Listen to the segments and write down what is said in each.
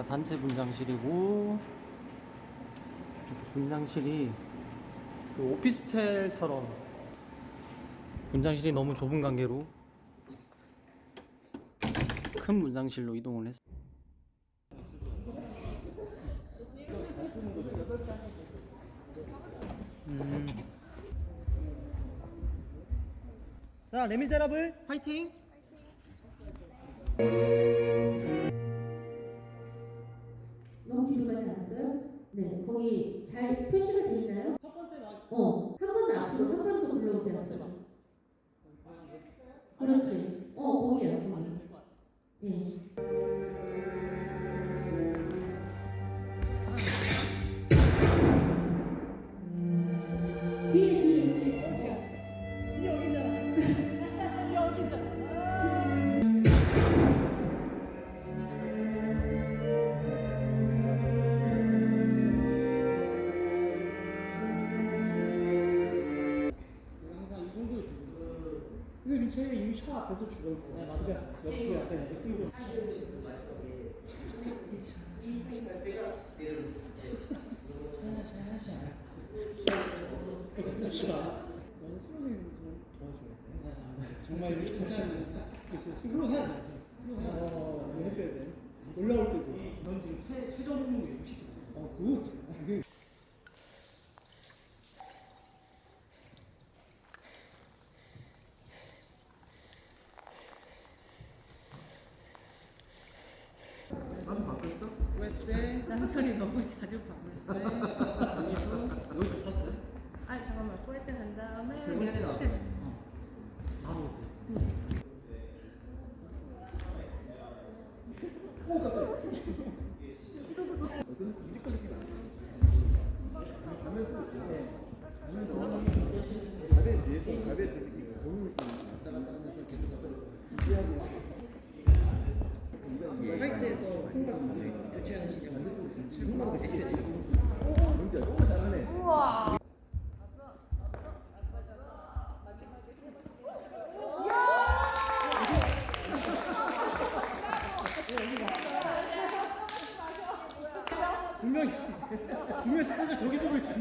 여기가 단체 분장실이고 분장실이 그 오피스텔처럼 분장실이 너무 좁은 관계로 큰 분장실로 이동을 했어. 음. 자, 레미제라블 화이팅! 너무 이 쟤는 이미 차 앞에서 죽어 있어. 그러니까 옆에 약간 이렇게 뛰고. 정말 이렇게 그래서 후루해야지. 어, 해줘야 돼. 올라올 때도. 넌 지금 최, 최저 몸무게 60kg. 어, 굿. 그게 나도 바꿨어? 왜? 남편이 너무 자주 바꾸는데 여기서 샀어요? 아 잠깐만. 포인트 한 다음에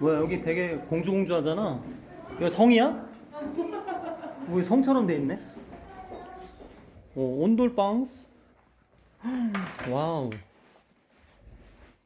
뭐야 여기 되게 공주공주 하잖아. 이거 성이야? 왜 성처럼 돼 있네? 오 온돌 빵스. 와우.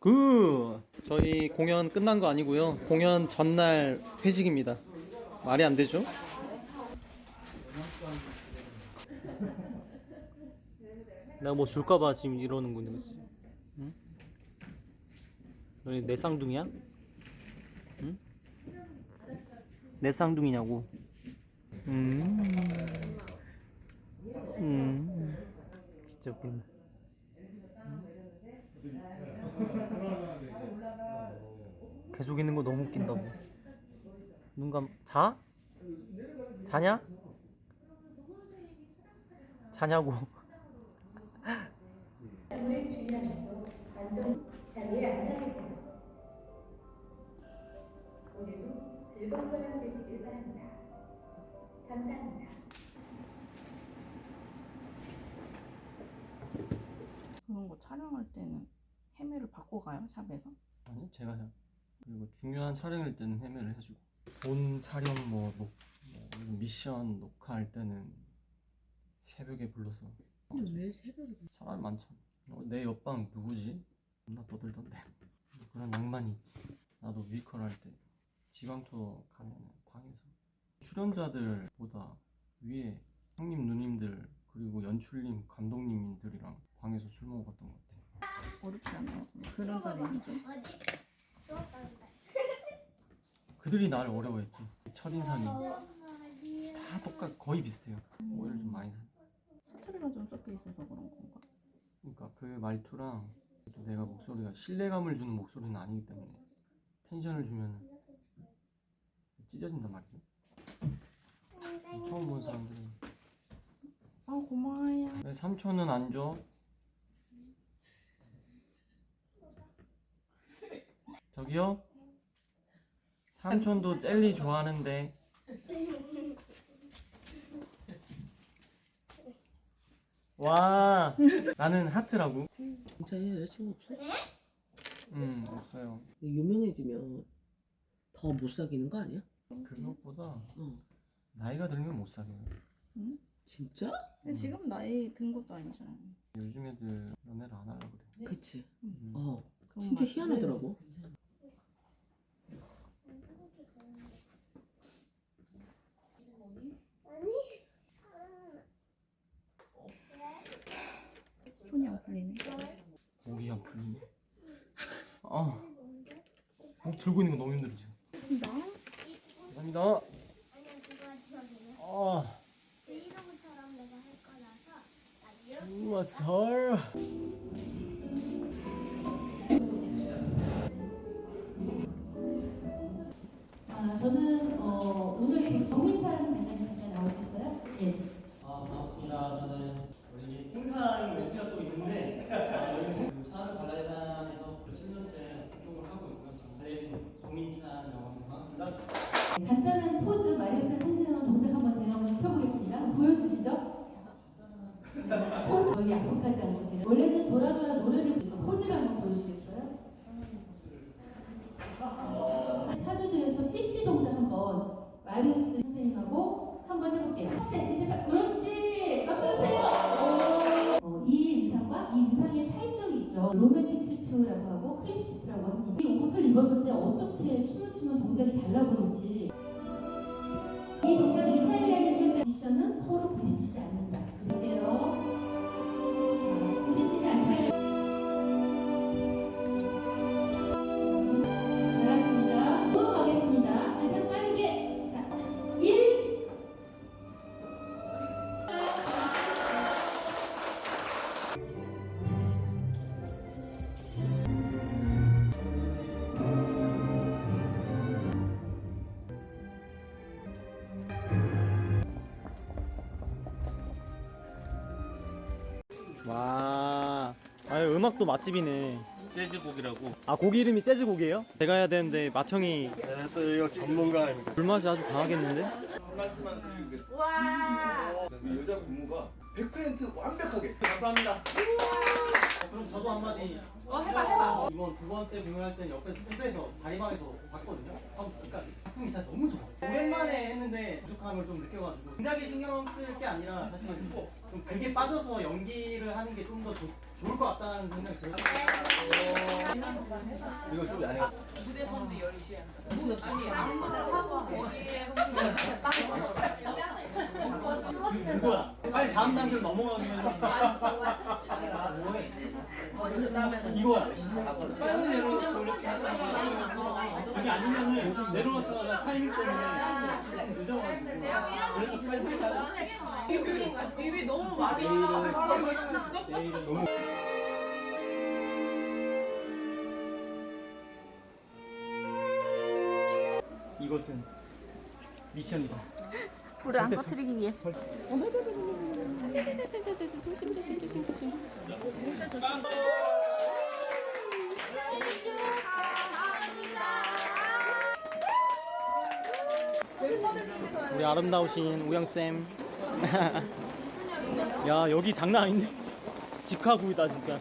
그 저희 공연 끝난 거 아니고요. 공연 전날 회식입니다. 말이 안 되죠? 내가 뭐 줄까봐 지금 이러는군요. 응? 너네 내 쌍둥이야? 응? 내 쌍둥이냐고. 음. 음. 진짜 웃긴다. 계속 있는 거 너무 웃긴다고. 눈 감, 자? 자냐? 자냐고. 자리에 앉아 즐거운 관람 되시길 바랍니다. 감사합니다. 그런 거 촬영할 때는 헤매를 받고 가요 샵에서? 아니 제가 해. 그리고 중요한 촬영일 때는 헤매를 해주고 본 촬영 뭐, 뭐, 뭐 미션 녹화할 때는 새벽에 불러서 근데 왜 새벽에 사람 많잖아. 어, 내 옆방 누구지? 존나 떠들던데. 그런 낭만이 있지. 나도 뮤지컬 할 때 지방토 가면 방에서 출연자들보다 위에 형님 누님들 그리고 연출님 감독님들이랑 방에서 술 먹어봤던 것 같아. 어렵지 않아요? 그런 자리는 좀. 그들이 나를 어려워했지. 첫인상이 다 똑같 거의 비슷해요. 오해를 좀 많이 사. 사투리가 좀 섞여 있어서 그런 건가? 그러니까 그 말투랑 또 내가 목소리가 신뢰감을 주는 목소리는 아니기 때문에 텐션을 주면 찢어진단 말이죠. 처음 본 사람들은 아 고마워요. 왜 삼촌은 안 줘? 저기요? 삼촌도 젤리 좋아하는데 와 나는 하트라고 진짜 얘 여자친구 없어? 음 없어요 유명해지면 더 못 사귀는 거 아니야? 그것보다 어. 나이가 들면 못 사귀어요 진짜? 근데 지금 나이 든 것도 아니잖아요. 요즘 애들 연애를 안 하려고 그래 그치. 음. 어. 진짜 것 같아. 희한하더라고. 손이 안 풀리네. 목이 안 풀리네 아, 목 들고 있는 거 너무 힘들어 지금 나? 감사합니다 아니야 그거 저기는 아 브이로그처럼 내가 할 거라서 나 이렇게 우와 설 하고 크리스 튜트라고 합니다. 이 옷을 입었을 때 어떻게 춤을 추면 동작이 달라 보이는지 이 동작을 이탈리아에 쉴때 미션은 서로 부딪히지 않는다. 그대로 자, 부딪히지 않게 잘하십니다. 으로 가겠습니다. 가장 빠르게 자, 1 와, 아 음악도 맛집이네. 재즈곡이라고. 아 고기 이름이 재즈곡이에요? 제가 해야 되는데 마청이 네, 또 이거 전문가입니다. 불맛이 아주 강하겠는데? 한 말씀만 드리겠습니다. 와. 여자 부모가 100% 완벽하게. 감사합니다. 어, 그럼 저도 한마디. 어 해봐 해봐. 이번 두 번째 공연할 때는 옆에서 후배에서 다리방에서 봤거든요. 처음부터까지. 작품이 진짜 너무 좋아. 오랜만에 했는데 부족함을 좀 느껴가지고 동작에 신경 쓸 게 아니라 사실 좀 그게 빠져서 연기를 하는 게 좀 더 좋을 것 같다는 생각이 들어요. 이거 좀 얇아. 누구야? 빨리 다음 단계로 넘어가면 뭐해? 이거야. 빨리 내려 하다가 이게 아니면은 내려놓자마자 타이밍 때문에 늦어가지고. 그래서 입이 너무 많이 너무 이것은 미션이다. 불을 안 꺼뜨리기 위해 우리 아름다우신 우영 쌤. 야 여기 장난 아닌데 직화구이다 진짜.